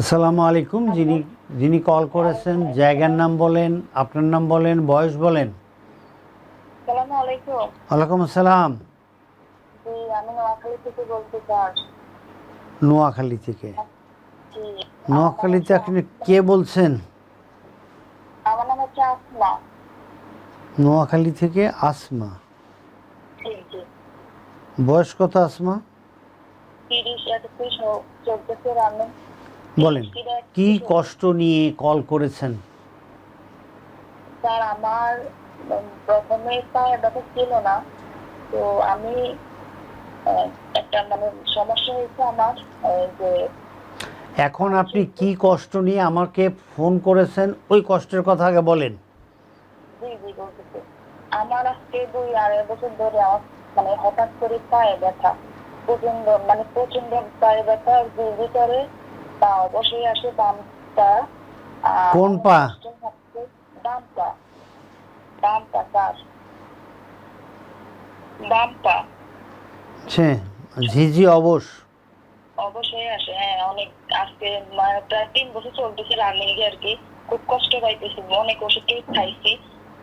আসসালামু আলাইকুম। যিনি যিনি কল করেছেন জায়গার নাম বলেন আপনার নাম বলেন বয়স বলেন। ওয়ালাইকুম আসসালাম। নোয়াখালী থেকে বলতে চাই। নোয়াখালী থেকে। জি নোয়াখালীতে আপনি কে বলছেন? আমার নাম হচ্ছে আসমা। নোয়াখালী থেকে আসমা। বয়স কত আসমা? বলেন কি কষ্ট নিয়ে কল করেছেন? স্যার আমার প্রথমে পায়ে ব্যথা ছিল না তো আমি একটা মানে সমস্যা হয়েছে আমার যে এখন আপনি কি কষ্ট নিয়ে আমাকে ফোন করেছেন? ওই কষ্টের কথা আগে বলেন। আমার আজকে দুই আড়াই বছর ধরে মানে হঠাৎ করে পায়ে ব্যথা প্রচণ্ড মানে প্রচণ্ড পায়ে ব্যথা যে ভিতরে পা অবশ্যই আসে কোন পা? তার ছে ঝিঝি অবশ। অবশ্যই আসে হ্যাঁ অনেক আজকে মানে প্রায় তিন বছর চলতেছে রানিং আর কি খুব কষ্ট পাইতেছি অনেক ওষুধ খাইছি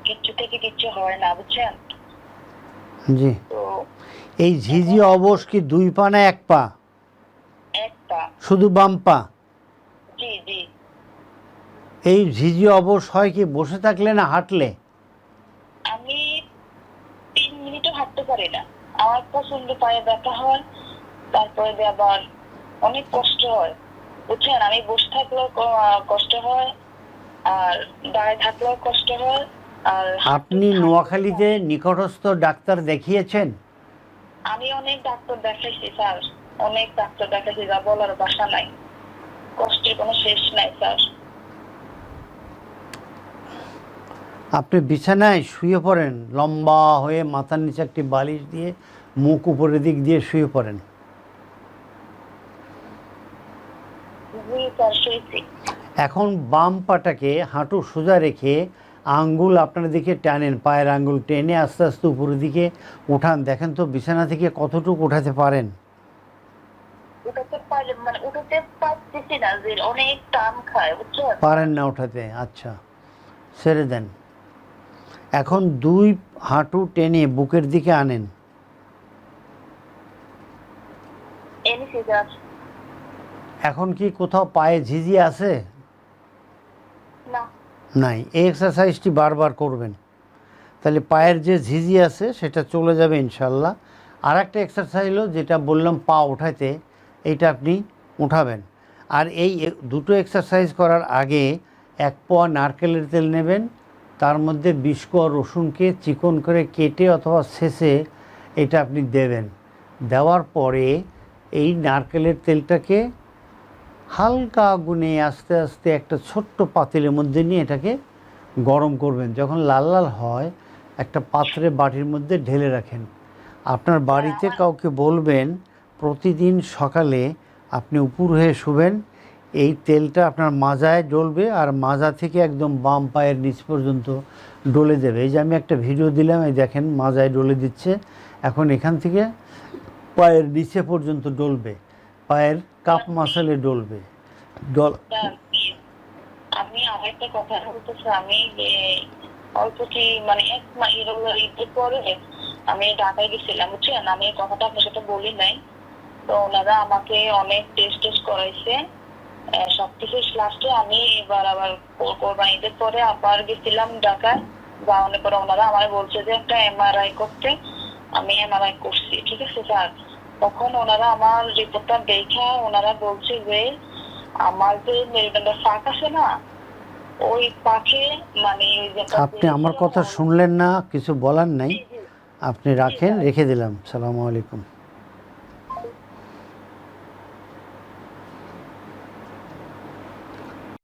কিচ্ছু থেকে কিচ্ছু হয় না বুঝছেন? জি। তো এই ঝিঝি অবশ কি দুই পা না এক পা? শুধু বাম পা এই ঝিঝি অবশ হয় কি বসে থাকলে না হাঁটলে? আমি তিন মিনিটও হাঁটতে পারি না। আমার প্রচণ্ড পায়ে ব্যথা হয় তারপরে আবার অনেক কষ্ট হয়। বুঝছেন? আমি বসে থাকলেও কষ্ট হয় আর দাঁড়ায় থাকলেও কষ্ট হয় আর আপনি নোয়াখালীতে নিকটস্থ ডাক্তার দেখিয়েছেন? আমি অনেক ডাক্তার দেখাইছি স্যার। অনেক ডাক্তার দেখাইছি যা বলার বাসা নাই। কষ্টের কোনো শেষ নাই স্যার। আপনি বিছানায় শুয়ে পড়েন লম্বা হয়ে মাথার নিচে একটি বালিশ দিয়ে মুখ উপরের দিক দিয়ে শুয়ে পড়েন। এখন বাম পাটাকে হাঁটু সোজা রেখে আঙ্গুল আপনার দিকে টানেন পায়ের আঙ্গুল টেনে আস্তে আস্তে উপরের দিকে উঠান। দেখেন তো বিছানা থেকে কতটুকু উঠাতে পারেন। মানে উঠাতে পারতেছি না যে অনেক টান খায় বুঝছ? পারেন না উঠাতে আচ্ছা ছেড়ে দেন। এখন দুই হাঁটু টেনে বুকের দিকে আনেন। এখন কি কোথাও পায়ে ঝিঝি আছে? নাই এই এক্সারসাইজটি বারবার করবেন। তাহলে পায়ের যে ঝিঝি আছে সেটা চলে যাবে ইনশাল্লাহ। আর একটা এক্সারসাইজ হলো যেটা বললাম পা উঠাতে এইটা আপনি উঠাবেন। আর এই দুটো এক্সারসাইজ করার আগে এক পোয়া নারকেলের তেল নেবেন, তার মধ্যে বিশ রসুনকে চিকন করে কেটে অথবা শেষে এটা আপনি দেবেন। দেওয়ার পরে এই নারকেলের তেলটাকে হালকা আগুনে আস্তে আস্তে একটা ছোট্ট পাতিলের মধ্যে নিয়ে এটাকে গরম করবেন। যখন লাল লাল হয়, একটা পাত্রে বাটির মধ্যে ঢেলে রাখেন। আপনার বাড়িতে কাউকে বলবেন প্রতিদিন সকালে আপনি উপর হয়ে শুবেন। এই তেলটা আপনার মাজায় ডলবে আর মাজা থেকে একদম বাম পায়ের নিচ পর্যন্ত ডলে দেবে। এই যে আমি একটা ভিডিও দিলাম, এই দেখেন মাজায় ডলে দিচ্ছে। এখন এখান থেকে পায়ের নিচে পর্যন্ত ডলবে। পায়ের কাপ মাসালে ডলবে। ডল আমি আমি মানে আমি ঢাকায় গেছিলাম, বুঝছেন? আমি কথাটা আপনার সাথে বলি নাই। তো ওনারা আমাকে অনেক টেস্ট টেস্ট করাইছে। আহ, সবকিছু লাস্টে আমি এবার আবার কো- কোরবানি ঈদের পরে আবার গেছিলাম ঢাকায়। যাওয়ানোর পরে ওনারা আমার বলছে যে একটা এমআরআই করতে। আমি এমআরআই করছি ঠিক আছে স্যার? তখন ওনারা আমার রিপোর্টটা দেখে ওনারা বলছে যে আমার যে মেরুদণ্ডের ফাঁক আছে না ওই পাখে মানে আপনি আমার কথা শুনলেন না কিছু বলার নাই। আপনি রাখেন রেখে দিলাম। সালামু আলাইকুম।